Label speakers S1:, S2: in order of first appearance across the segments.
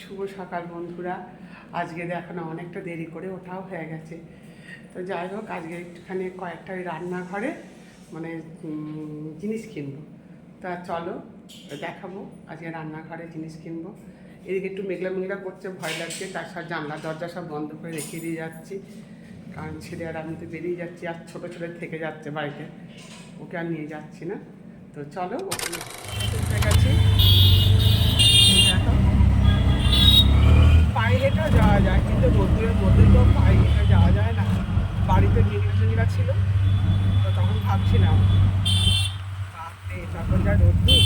S1: শুভ সকাল বন্ধুরা। আজকে দেখো না, অনেকটা দেরি করে ওঠাও হয়ে গেছে। তো যাই হোক, আজকে একটুখানি কয়েকটা ওই রান্নাঘরে মানে জিনিস কিনবো। তা চলো, দেখাবো আজকে রান্নাঘরে জিনিস কিনবো। এদিকে একটু মেঘলা মেঘলা করছে, ভয় লাগছে, তার সব জানলা, দরজা সব বন্ধ করে রেখে দিয়ে যাচ্ছি। কারণ ছেলে আর আমি তো বেরিয়ে যাচ্ছি, আর ছোটো ছোটো থেকে যাচ্ছে বাড়িতে। ওকে আর নিয়ে যাচ্ছি না। তো চলো, ওখানে দেখো পায়ে যাওয়া যায়, কিন্তু রোদ্দুরের মধ্যে তো পায়ে হেঁটে যাওয়া যায় না। বাড়িতে মিনিট ছিল, তো তখন ভাবছিলাম তখন যা রোদ্দুর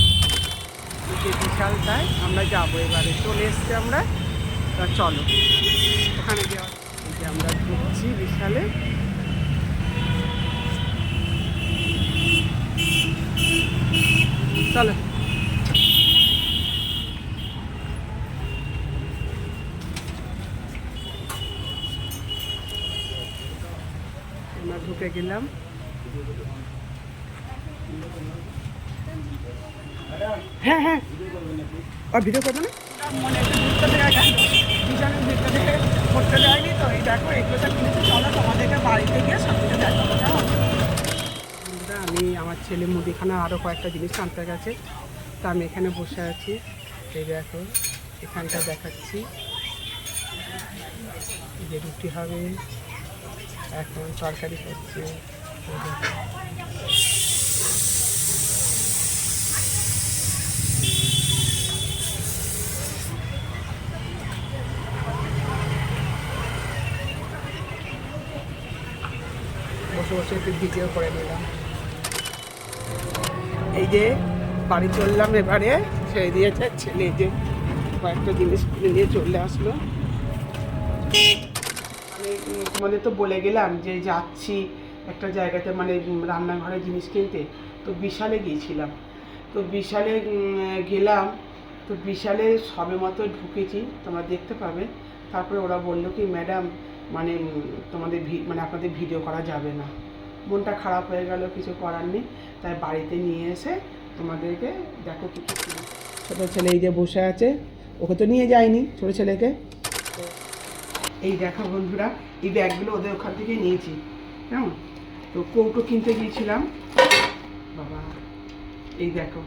S1: যে বিশালটায় আমরা যাব, এবারে চলে এসছি আমরা, তা চলো। ওখানে যাওয়া যে আমরা ঢুকছি বিশালে। চলো। আমরা ঢুকে গেলাম। হ্যাঁ হ্যাঁ। ও ভিডিও করবে না? মনে একটু ঘুরতে করতে দেয়নি তো এই দেখো এগুলো কিনেছি চলো তোমাদেরকে বাড়িতে গিয়ে কেমন আমি আমার ছেলে মুদিখানা আরও কয়েকটা জিনিস আনতে গেছে। তা আমি এখানে বসে আছি। এই দেখো এখানটা দেখাচ্ছি। যে রুটি হবে। এখন করছে। এই বসে বসে একটু করে নিলাম। এই যে বাড়ি চললাম এবারে ছেড়ে দিয়েছে ছেলে যে কয়েকটা জিনিস নিয়ে চলে আসলো। তোমাদের তো বলে গেলাম যে যাচ্ছি একটা জায়গাতে মানে রান্নাঘরে জিনিস কিনতে। তো বিশালে গিয়েছিলাম। তো বিশালে গেলাম। তো বিশালে সবে মতো ঢুকেছি, তোমরা দেখতে পাবে। তারপরে ওরা বলল কি, ম্যাডাম মানে তোমাদের মানে আপনাদের ভিডিও করা যাবে না। মনটা খারাপ হয়ে গেল, কিছু করার নেই। তাই বাড়িতে নিয়ে এসে তোমাদেরকে দেখো কি কি ছোটো ছেলে এই যে বসে আছে। ওকে তো নিয়ে যায়নি ছোটো ছেলেকে। এই দেখো বন্ধুরা, এই ব্যাগগুলো ওদের ওখান থেকে নিয়েছি। কেমন? তো কৌটো কিনতে গিয়েছিলাম। বাবা, এই দেখো,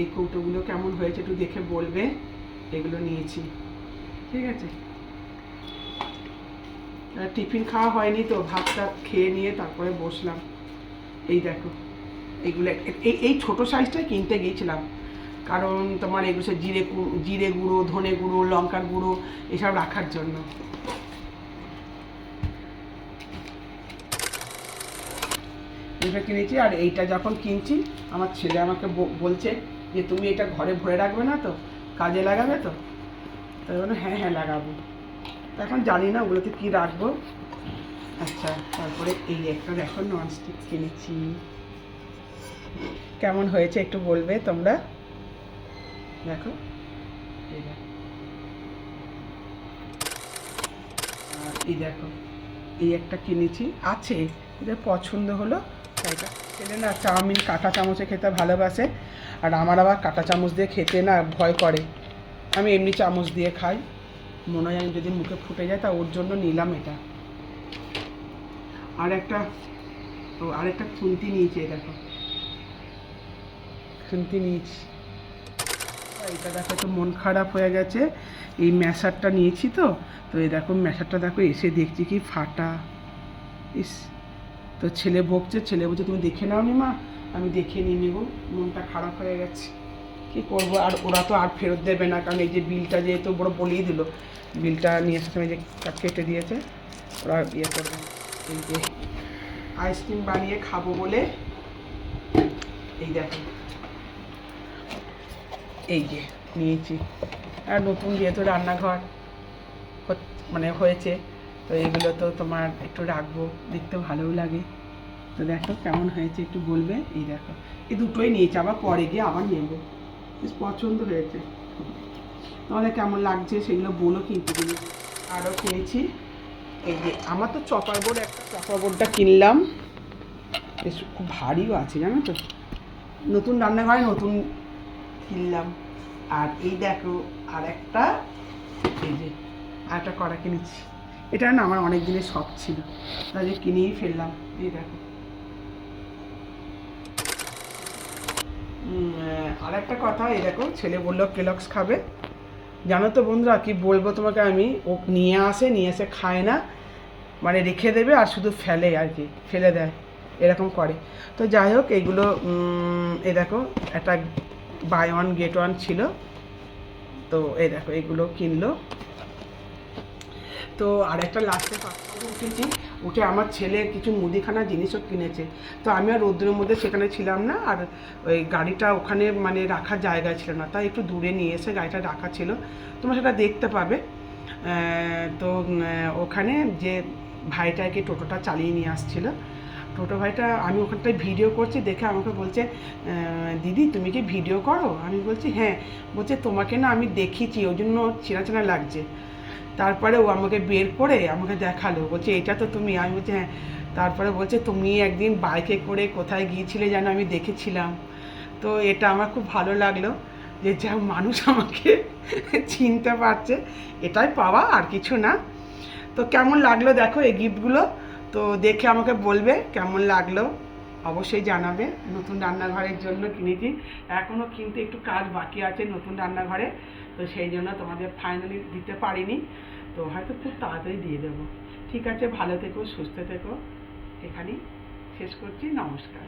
S1: এই কৌটোগুলো কেমন হয়েছে একটু দেখে বলবে। এগুলো নিয়েছি। ঠিক আছে? টিফিন খাওয়া হয়নি তো ভাত টাত খেয়ে নিয়ে তারপরে বসলাম। এই দেখো এইগুলো এই এই ছোটো সাইজটাই কিনতে গিয়েছিলাম। কারণ তোমার এগুলো জিরে জিরে গুঁড়ো, ধনে গুঁড়ো, লঙ্কার গুঁড়ো, এসব রাখার জন্য। এটা কিনেছি, আর এইটা যখন কিনছি, আমার ছেলে আমাকে বলছে যে, তুমি এটা ঘরে ভরে রাখবে না তো? কাজে লাগাবে তো? তাই বললাম হ্যাঁ হ্যাঁ লাগাবো। এখন জানি না ওগুলোতে কী রাখব। আচ্ছা তারপরে এই একটা দেখো, ননস্টিক কিনেছি। কেমন হয়েছে একটু বলবে তোমরা? দেখো। আর এই দেখো, এই একটা কিনেছি। আছে, এদের পছন্দ হলো। তাই এটা ছেলে না চাউমিন, কাঁটা চামচে খেতে ভালোবাসে। আর আমার আবার কাঁটা চামচ দিয়ে খেতে না ভয় করে। আমি এমনি চামচ দিয়ে খাই। মনে হয় আমি যদি মুখে ফুটে যায়, তা ওর জন্য নিলাম এটা। আর একটা ও, আর একটা খুন্তি নিয়েছি দেখো। খুন্তি নিয়েছি। এটা দেখো তো মন খারাপ হয়ে গেছে। এই ম্যাশারটা নিয়েছি তো তো এই দেখো, ম্যাশারটা দেখো, এসে দেখছি কি ফাটা। ইস, তো ছেলে বকছে, ছেলে বলছে, তুমি দেখে নাও নি মা। আমি দেখে নিয়ে নেব মনটা খারাপ হয়ে গেছে। কি করব, আর ওরা তো আর ফেরত দেবে না, কারণ এই যে বিলটা যেহেতু বড় বলেই দিল, বিলটা নিয়ে আসার সময় যে কেটে দিয়েছে, ওরা ইয়ে করবে। এই যে আইসক্রিম বানিয়ে খাব বলে, এই দেখো। এই যে, নিয়েছি। আর নতুন যেহেতু রান্নাঘর মানে হয়েছে, তো এগুলো তো তোমার একটু রাখব, দেখতে ভালোও লাগে। তো দেখো কেমন হয়েছে, একটু বলবে? এই দেখো। এই দুটোই নিয়েছি, আবার পরে গিয়ে আবার নেব। বেশ পছন্দ হয়েছে। তোমাদের কেমন লাগছে সেগুলো বলো কিন্তু আরও কিনেছি এই যে, আমার তো চপার বোর্ড, একটা চপার বোর্ডটা কিনলাম। বেশ খুব ভারীও আছে, জানো তো। নতুন রান্নাঘরে, নতুন কিনলাম। আর এই দেখো, আর একটা, এই যে, আর একটা কড়া কিনেছি। এটা না আমার অনেক দিনের শখ ছিল। যে কিনেই ফেললাম। এই দেখো। আর একটা কথা, এই দেখো, ছেলে বলল কেলক্স খাবে। জানো তো বন্ধুরা, কি বলব তোমাকে আমি? ও নিয়ে আসে, নিয়ে এসে খায় না। মানে রেখে দেবে আর শুধু ফেলে আর কি, ফেলে দেয়। এরকম করে। তো যাই হোক, এইগুলো এ দেখো, একটা বাই ওয়ান গেট ওয়ান ছিল। তো এই দেখো, এগুলো কিনলো। তো আর একটা লাস্টে পাঁচটা উঠেছি। উঠে আমার ছেলে কিছু মুদিখানা জিনিসও কিনেছে। তো আমি আর রোদ্রের মধ্যে সেখানে ছিলাম না, আর ওই গাড়িটা ওখানে মানে রাখার জায়গা ছিল না। তাই একটু দূরে নিয়ে এসে গাড়িটা রাখা ছিল। তোমরা সেটা দেখতে পাবে। তো ওখানে যে ভাইটাকে টোটোটা চালিয়ে নিয়ে আসছিল টোটো ভাইটা, আমি ওখানটায় ভিডিও করছি, দেখে আমাকে বলছে দিদি, তুমি কি ভিডিও করো? আমি বলছি হ্যাঁ। বলছে, তোমাকে না আমি দেখিছি ওই জন্য চেনা চেনা লাগছে। তারপরে ও আমাকে বের করে আমাকে দেখাল, বলছে, এটা তো তুমি। আমি বলছি হ্যাঁ। তারপরে বলছে, তুমি একদিন বাইকে করে কোথায় গিয়েছিলে যেন আমি দেখেছিলাম? তো এটা আমার খুব ভালো লাগল, যে যা মানুষ আমাকে চিনতে পারছে, এটাই পাওয়া আর কিছু না। তো কেমন লাগল দেখো এই গিফটগুলো তো দেখে আমাকে বলবে কেমন লাগল। অবশ্যই জানাবে। নতুন রান্নাঘরের জন্য কিনেছি। এখনও কিন্তু একটু কাজ বাকি আছে নতুন রান্নাঘরে। তো সেই জন্য তোমাদের ফাইনালি দিতে পারিনি। তো হয়তো খুব তাড়াতাড়ি দিয়ে দেবো। ঠিক আছে, ভালো থেকো, সুস্থ থেকো। এখানেই শেষ করছি। নমস্কার।